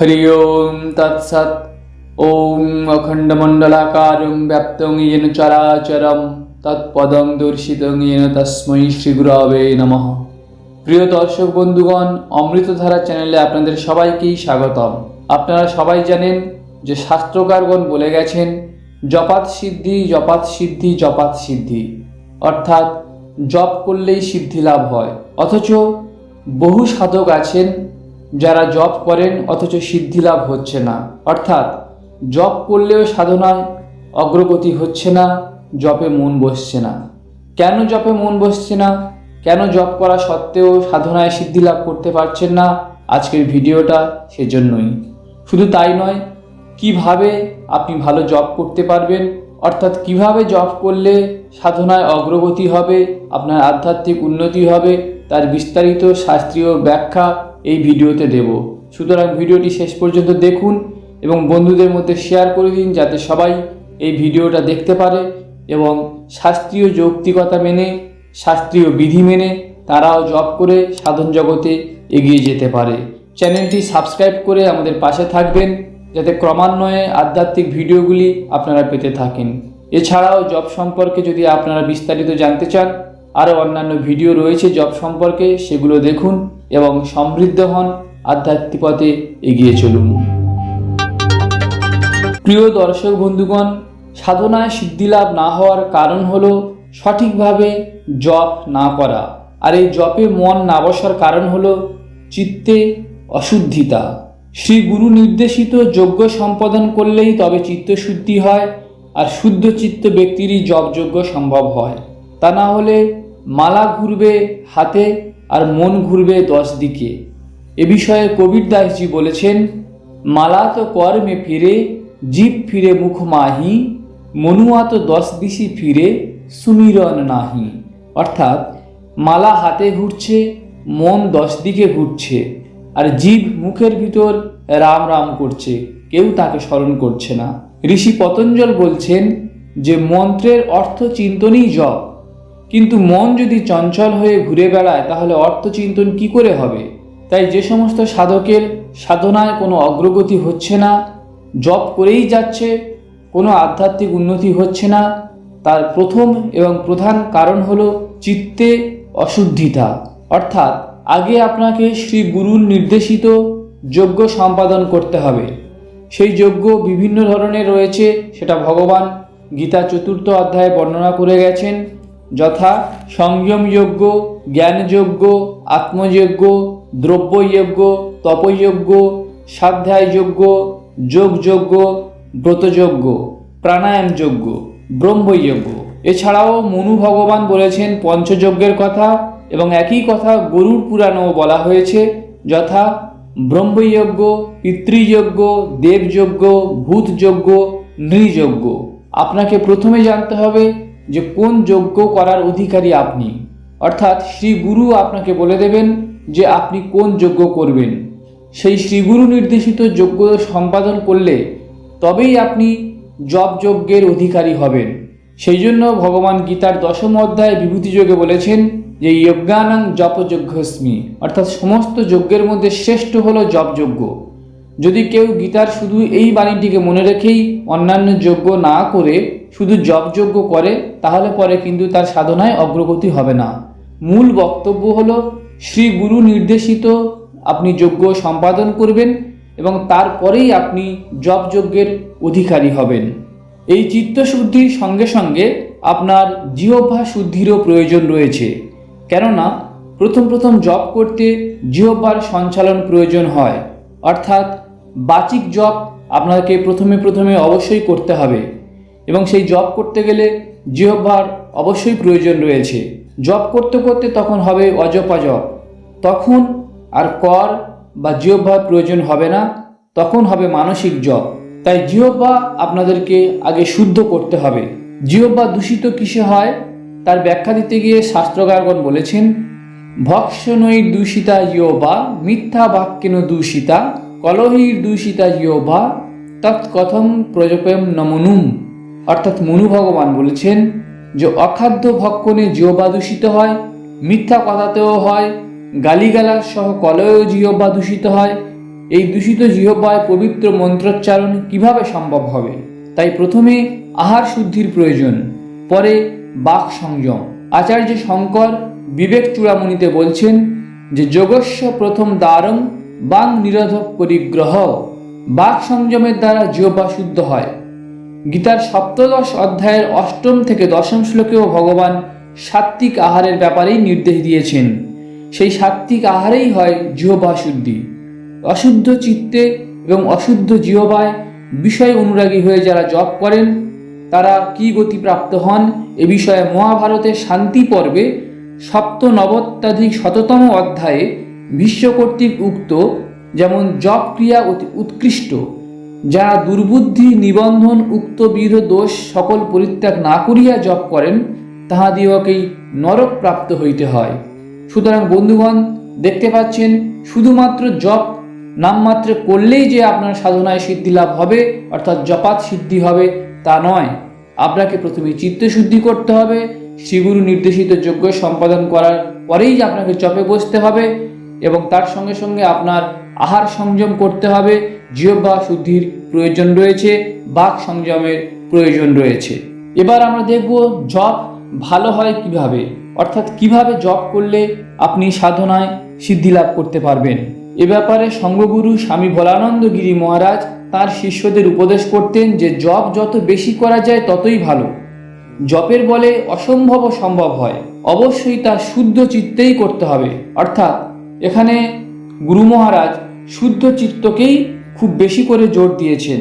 হরি ওম তৎসৎ ওম অখণ্ডমণ্ডলাকারং ব্যাপ্তং ইয়েন চরাচরম তৎপদং দর্শিত ইয়েন তস্মৈ শ্রীগুরবে নম প্রিয় দর্শক বন্ধুগণ, অমৃতধারা চ্যানেলে আপনাদের সবাইকেই স্বাগতম। আপনারা সবাই জানেন যে শাস্ত্রকারগণ বলে গেছেন, জপাত সিদ্ধি জপাত সিদ্ধি জপাত সিদ্ধি। অর্থাৎ জপ করলেই সিদ্ধি লাভ হয়। অথচ বহু সাধক আছেন যারা জপ করেন অথচ সিদ্ধি লাভ হচ্ছে না। অর্থাৎ, জপ করলেও সাধনায় অগ্রগতি হচ্ছে না, জপে মন বসছে না। কেন জপে মন বসছে না? কেন জপ করা সত্ত্বেও সাধনায় সিদ্ধি লাভ করতে পারছেন না? আজকের ভিডিওটা সেজন্যই। শুধু তাই নয়, কীভাবে আপনি ভালো জব করতে পারবেন, অর্থাৎ কীভাবে জব করলে সাধনায় অগ্রগতি হবে, আপনার আধ্যাত্মিক উন্নতি হবে, তার বিস্তারিত শাস্ত্রীয় ব্যাখ্যা এই ভিডিওতে দেব। সুতরাং ভিডিওটি শেষ পর্যন্ত দেখুন এবং বন্ধুদের মধ্যে শেয়ার করে দিন যাতে সবাই এই ভিডিওটা দেখতে পারে এবং শাস্ত্রীয় যৌক্তিকতা মেনে, শাস্ত্রীয় বিধি মেনে তারাও জব করে সাধন জগতে এগিয়ে যেতে পারে। চ্যানেলটি সাবস্ক্রাইব করে আমাদের পাশে থাকবেন যাতে ক্রমান্বয়ে আধ্যাত্মিক ভিডিওগুলি আপনারা পেতে থাকেন। এছাড়াও জব সম্পর্কে যদি আপনারা বিস্তারিত জানতে চান, আরও অন্যান্য ভিডিও রয়েছে জব সম্পর্কে, সেগুলো দেখুন। এবং সমৃদ্ধ হন আধ্যাত্মিক পথে এগিয়ে চলুন। প্রিয় দর্শক বন্ধুগণ, সাধনায় সিদ্ধিলাভ না হওয়ার কারণ হলো সঠিকভাবে জপ না করা। আর এই জপে মন না বসার কারণ হলো চিত্তে অশুদ্ধিতা। শ্রী গুরু নির্দেশিত যজ্ঞ সম্পাদন করলেই তবে চিত্তশুদ্ধি হয় আর শুদ্ধ চিত্ত ব্যক্তিরই জপযজ্ঞ সম্ভব হয়। তা না হলে মালা ঘুরবে হাতে আর মন ঘুরবে দশ দিকে। এ বিষয়ে কবির দাসজি বলেছেন মালা তো কর্মে ফিরে, জীব ফিরে মুখ মাহি, মনুয়া তো দশ দিশি ফিরে সুমিরন নাহি। অর্থাৎ, মালা হাতে ঘুরছে, মন দশ দিকে ঘুরছে, আর জীব মুখের ভিতর রাম রাম করছে, কেউ তাকে স্মরণ করছে না। ঋষি পতঞ্জল বলছেন যে, মন্ত্রের অর্থ চিন্তনই জপ। কিন্তু মন যদি চঞ্চল হয়ে ঘুরে বেড়ায়, তাহলে অর্থ চিন্তন কি করে হবে? তাই যে সমস্ত সাধকের সাধনায় কোনো অগ্রগতি হচ্ছে না, জপ করেই যাচ্ছে, কোনো আধ্যাত্মিক উন্নতি হচ্ছে না, তার প্রথম এবং প্রধান কারণ হল চিত্তে অশুদ্ধিতা। অর্থাৎ আগে আপনাকে শ্রী গুরুর নির্দেশিত যজ্ঞ সম্পাদন করতে হবে। সেই যজ্ঞ বিভিন্ন ধরনের রয়েছে, সেটা ভগবান গীতা চতুর্থ অধ্যায়ে বর্ণনা করে গেছেন। যথা সংযম জ্ঞানযোগ্য জ্ঞানযজ্ঞ আত্মযজ্ঞ দ্রব্যযজ্ঞ তপযজ্ঞ স্বাধ্যায় যজ্ঞ যোগযজ্ঞ ব্রতযজ্ঞ প্রাণায়াম যজ্ঞ ব্রহ্মযজ্ঞ এছাড়াও মনু ভগবান বলেছেন পঞ্চযজ্ঞের কথা এবং একই কথা গরুর পুরাণেও বলা হয়েছে, যথা ব্রহ্মযজ্ঞ পিতৃযজ্ঞ দেবযজ্ঞ ভূতযজ্ঞ নৃযজ্ঞ আপনাকে প্রথমে জানতে হবে যে কোন যজ্ঞ করার অধিকারী আপনি? অর্থাৎ শ্রী গুরু আপনাকে বলে দেবেন যে আপনি কোন যজ্ঞ করবেন। সেই শ্রীগুরু নির্দেশিত যজ্ঞ সম্পাদন করলে তবেই আপনি জপ যজ্ঞের অধিকারী হবেন। সেই জন্য ভগবান গীতার দশম অধ্যায় বিভূতি যোগে বলেছেন যে যজ্ঞানাং জপযজ্ঞস্মি, অর্থাৎ সমস্ত যজ্ঞের মধ্যে শ্রেষ্ঠ হলো জপযজ্ঞ। যদি কেউ গীতার শুধু এই বাণীটিকে মনে রেখেই অন্যান্য যজ্ঞ না করে, শুধু জপযজ্ঞ করে, তাহলে পরে কিন্তু তার সাধনায় অগ্রগতি হবে না। মূল বক্তব্য হল, শ্রী গুরু নির্দেশিত আপনি যজ্ঞ সম্পাদন করবেন এবং তারপরেই আপনি জপযজ্ঞের অধিকারী হবেন। এই চিত্তশুদ্ধির সঙ্গে সঙ্গে আপনার জিহ্বা শুদ্ধিরও প্রয়োজন রয়েছে। কেননা, প্রথম প্রথম জপ করতে জিহ্বার সঞ্চালন প্রয়োজন হয়। অর্থাৎ বাচিক জব আপনাকে প্রথমে প্রথমে অবশ্যই করতে হবে এবং সেই জব করতে গেলে জিহ্বার অবশ্যই প্রয়োজন রয়েছে। জব করতে করতে তখন হবে অজপা জপ তখন আর কর বা জিহ্বার প্রয়োজন হবে না, তখন হবে মানসিক জব তাই জিহ্বা আপনাদেরকে আগে শুদ্ধ করতে হবে। জিহ্বা দূষিত কিসে হয়? তার ব্যাখ্যা দিতে গিয়ে শাস্ত্রকারগণ বলেছেন, ভক্ষণই দূষিতা জিহ্বা, মিথ্যা বাক্যেন দূষিতা। কলহির দূষিতা জিহ্বা তৎকথম প্রজপেম নমনুম। অর্থাৎ মনু ভগবান বলেছেন যে অখাদ্য ভক্ষণে জিহ্বা দূষিত হয়, মিথ্যা কথাতেও হয় গালিগালার সহ কলয় জিহ্বা দূষিত হয়। এই দূষিত জিহ্বায় পবিত্র মন্ত্রোচ্চারণ কীভাবে সম্ভব হবে? তাই প্রথমে আহার শুদ্ধির প্রয়োজন, পরে বাক সংযম। আচার্য শঙ্কর বিবেক চূড়ামণিতে বলছেন যে যোগস্য প্রথম দ্বারম বাং নিরোধক পরিগ্রহ, বাক সংযমের দ্বারা জিহ্বা শুদ্ধ হয়। গীতার সপ্তদশ অধ্যায়ের অষ্টম থেকে দশম শ্লোকেও ভগবান সাত্ত্বিক আহারের ব্যাপারেই নির্দেশ দিয়েছেন। সেই সাত্ত্বিক আহারেই হয় জিহ্বা শুদ্ধি। অশুদ্ধ চিত্তে এবং অশুদ্ধ জিহ্বায় বিষয় অনুরাগী হয়ে যারা জপ করেন, তারা কি গতি প্রাপ্ত হন এ বিষয়ে মহাভারতের শান্তি পর্বে সপ্ত নবত্যাধিক শততম অধ্যায়ে ভীষ্ম কর্তৃক উক্ত যেমন জপ ক্রিয়া অতি উৎকৃষ্ট যারা দুর্বুদ্ধি, নিবন্ধন উক্ত বিধ দোষ সকল পরিত্যাগ না করিয়া জপ করেন, তাহাদিগকেই নরক প্রাপ্ত হইতে হয়। সুতরাং বন্ধুগণ, দেখতে পাচ্ছেন, শুধুমাত্র জপ নামমাত্র করলেই যে আপনার সাধনায় সিদ্ধি লাভ হবে, অর্থাৎ জপাত সিদ্ধি হবে, তা নয়। আপনাকে প্রথমে চিত্তশুদ্ধি করতে হবে, শ্রীগুরু নির্দেশিত যোগ্য সম্পাদন করার পরেই আপনাকে জপে বসতে হবে এবং তার সঙ্গে সঙ্গে আপনার আহার সংযম করতে হবে, জিহ্বা শুদ্ধির প্রয়োজন রয়েছে, বাক সংযমের প্রয়োজন রয়েছে। এবার আমরা দেখব জপ ভালো হয় কীভাবে? অর্থাৎ কীভাবে জপ করলে আপনি সাধনায় সিদ্ধি লাভ করতে পারবেন? এ ব্যাপারে সঙ্গগুরু স্বামী ভোলানন্দ গিরি মহারাজ তার শিষ্যদের উপদেশ করতেন যে জপ যত বেশি করা যায় ততই ভালো। জপের বলে অসম্ভব সম্ভব হয়। অবশ্যই তা শুদ্ধ চিত্তেই করতে হবে। অর্থাৎ এখানে গুরু মহারাজ শুদ্ধ চিত্তকেই খুব বেশি করে জোর দিয়েছেন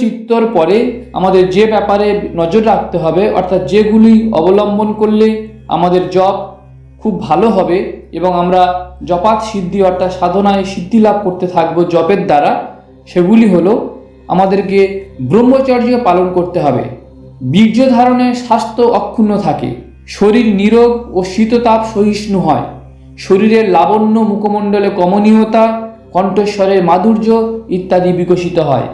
চিত্তর পরে আমাদের যে ব্যাপারে নজর রাখতে হবে, অর্থাৎ যেগুলি অবলম্বন করলে আমাদের জপ খুব ভালো হবে এবং আমরা জপাত সিদ্ধি অর্থাৎ সাধনায় সিদ্ধি লাভ করতে থাকব জপের দ্বারা, সেগুলি হলো আমাদেরকে ব্রহ্মচর্য পালন করতে হবে। বীর্য ধারণে স্বাস্থ্য অক্ষুণ্ণ থাকে, শরীর নিরোগ ও শীততাপ সহিষ্ণু হয়, শরীরের লাবণ্য মুখমণ্ডলে কমনীয়তা, কণ্ঠস্বরের মাধুর্য ইত্যাদি বিকশিত হয়।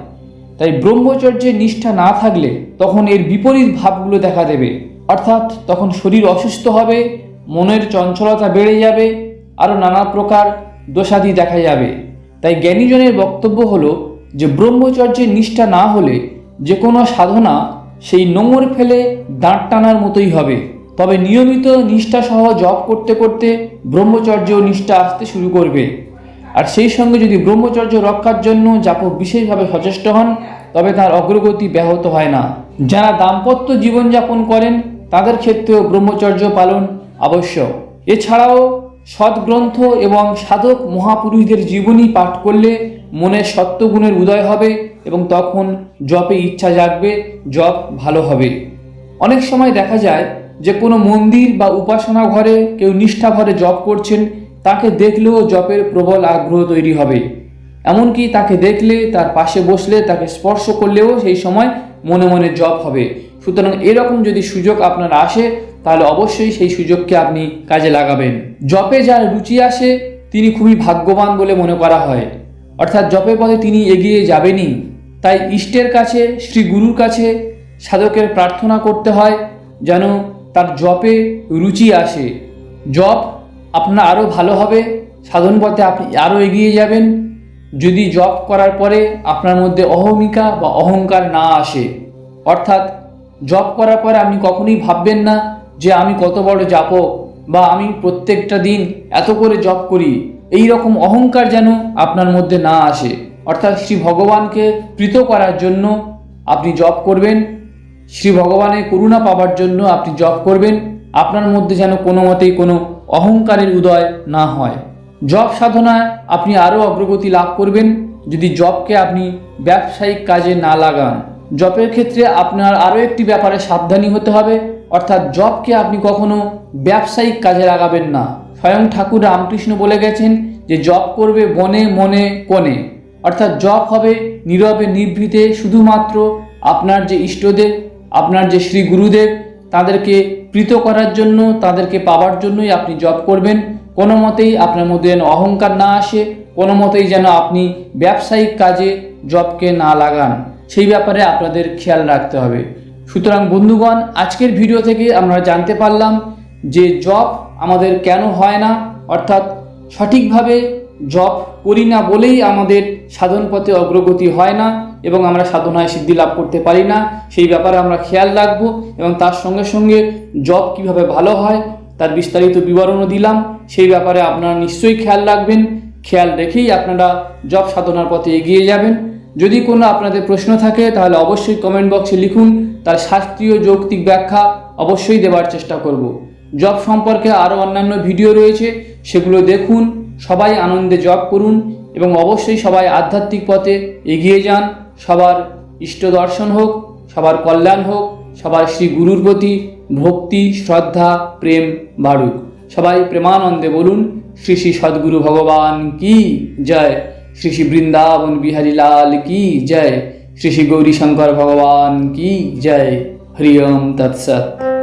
তাই ব্রহ্মচর্যের নিষ্ঠা না থাকলে তখন এর বিপরীত ভাবগুলো দেখা দেবে। অর্থাৎ তখন শরীর অসুস্থ হবে, মনের চঞ্চলতা বেড়ে যাবে আরও নানা প্রকার দোষাদি দেখা যাবে। তাই জ্ঞানীজনের বক্তব্য হলো যে ব্রহ্মচর্যের নিষ্ঠা না হলে যে কোনো সাধনা সেই নোংর ফেলে দাঁড় টানার মতোই হবে। তবে নিয়মিত নিষ্ঠাসহ জপ করতে করতে ব্রহ্মচর্য নিষ্ঠা আসতে শুরু করবে। আর সেই সঙ্গে যদি ব্রহ্মচর্য রক্ষার জন্য জাপক বিশেষভাবে সচেষ্ট হন, তবে তার অগ্রগতি ব্যাহত হয় না। যারা দাম্পত্য জীবনযাপন করেন, তাদের ক্ষেত্রেও ব্রহ্মচর্য পালন আবশ্যক। এছাড়াও সৎগ্রন্থ এবং সাধক মহাপুরুষদের জীবনী পাঠ করলে মনের সত্যগুণের উদয় হবে এবং তখন জপে ইচ্ছা জাগবে, জপ ভালো হবে। অনেক সময় দেখা যায় যে কোনো মন্দির বা উপাসনা ঘরে কেউ নিষ্ঠা ভরে জপ করছেন তাকে দেখলেও জপের প্রবল আগ্রহ তৈরি হবে। এমনকি তাকে দেখলে, তার পাশে বসলে, তাকে স্পর্শ করলেও সেই সময় মনে মনে জপ হবে। সুতরাং এরকম যদি সুযোগ আপনার আসে, তাহলে অবশ্যই সেই সুযোগকে আপনি কাজে লাগাবেন। জপে যার রুচি আসে, তিনি খুবই ভাগ্যবান বলে মনে করা হয়। অর্থাৎ জপের পথে তিনি এগিয়ে যাবেনই। তাই ইষ্টের কাছে, শ্রী গুরুর কাছে সাধকের প্রার্থনা করতে হয়, যেন তার জপে রুচি আসে। জপ আপনার আরও ভালো হবে, সাধন পথে আপনি আরও এগিয়ে যাবেন। যদি জব করার পরে আপনার মধ্যে অহমিকা বা অহংকার না আসে, অর্থাৎ জব করার পরে আপনি কখনোই ভাববেন না যে আমি কত বড় জাপক বা আমি প্রত্যেকটা দিন এত করে জব করি। এই রকম অহংকার যেন আপনার মধ্যে না আসে। অর্থাৎ শ্রী ভগবানকে প্রীত করার জন্য আপনি জব করবেন, শ্রী ভগবানের করুণা পাবার জন্য আপনি জব করবেন। আপনার মধ্যে যেন কোনো মতেই কোনো অহংকারের উদয় না হয়। জপ সাধনায় আপনি আরও অগ্রগতি লাভ করবেন। যদি জপকে আপনি ব্যবসায়িক কাজে না লাগান জপের ক্ষেত্রে আপনার আরও একটি ব্যাপারে সাবধানী হতে হবে। অর্থাৎ জপকে আপনি কখনো ব্যবসায়িক কাজে লাগাবেন না। স্বয়ং ঠাকুর রামকৃষ্ণ বলে গেছেন যে জপ করবে বনে, মনে কোণে অর্থাৎ জব হবে নীরবে নিভৃতে শুধুমাত্র আপনার যে ইষ্টদেব, আপনার যে শ্রী গুরুদেব, তাদেরকে প্রীত করার জন্য, তাদেরকে পাওয়ার জন্যই আপনি জব করবেন। কোনো মতেই আপনার মধ্যে যেন অহংকার না আসে, কোনো মতেই যেন আপনি ব্যবসায়িক কাজে জবকে না লাগান। সেই ব্যাপারে আপনাদের খেয়াল রাখতে হবে। সুতরাং বন্ধুগণ, আজকের ভিডিও থেকে আমরা জানতে পারলাম যে জব আমাদের কেন হয় না, অর্থাৎ সঠিকভাবে জব করি না বলেই আমাদের সাধন পথে অগ্রগতি হয় না। এবং আমরা সাধনায় সিদ্ধি লাভ করতে পারি না, সেই ব্যাপারে আমরা খেয়াল রাখব এবং তার সঙ্গে সঙ্গে জব কীভাবে ভালো হয়, তার বিস্তারিত বিবরণও দিলাম, সেই ব্যাপারে আপনারা নিশ্চয়ই খেয়াল রাখবেন। খেয়াল রেখেই আপনারা জব সাধনার পথে এগিয়ে যাবেন। যদি কোনো আপনাদের প্রশ্ন থাকে, তাহলে অবশ্যই কমেন্ট বক্সে লিখুন, তার শাস্ত্রীয় যৌক্তিক ব্যাখ্যা অবশ্যই দেওয়ার চেষ্টা করব। জব সম্পর্কে আরও অন্যান্য ভিডিও রয়েছে, সেগুলো দেখুন, সবাই আনন্দে জব করুন এবং অবশ্যই সবাই আধ্যাত্মিক পথে এগিয়ে যান। সবার ইষ্ট দর্শন হোক, সবার কল্যাণ হোক, সবার শ্রী গুরুর প্রতি ভক্তি, শ্রদ্ধা, প্রেম বাড়ুক। সবাই প্রেমানন্দে বলুন, শ্রী শ্রী সদ্গুরু ভগবান কি জয়? শ্রী শ্রী বৃন্দাবন বিহারী লাল কি জয়? শ্রী শ্রী গৌরী শঙ্কর ভগবান কি জয়? হরি তৎসৎ।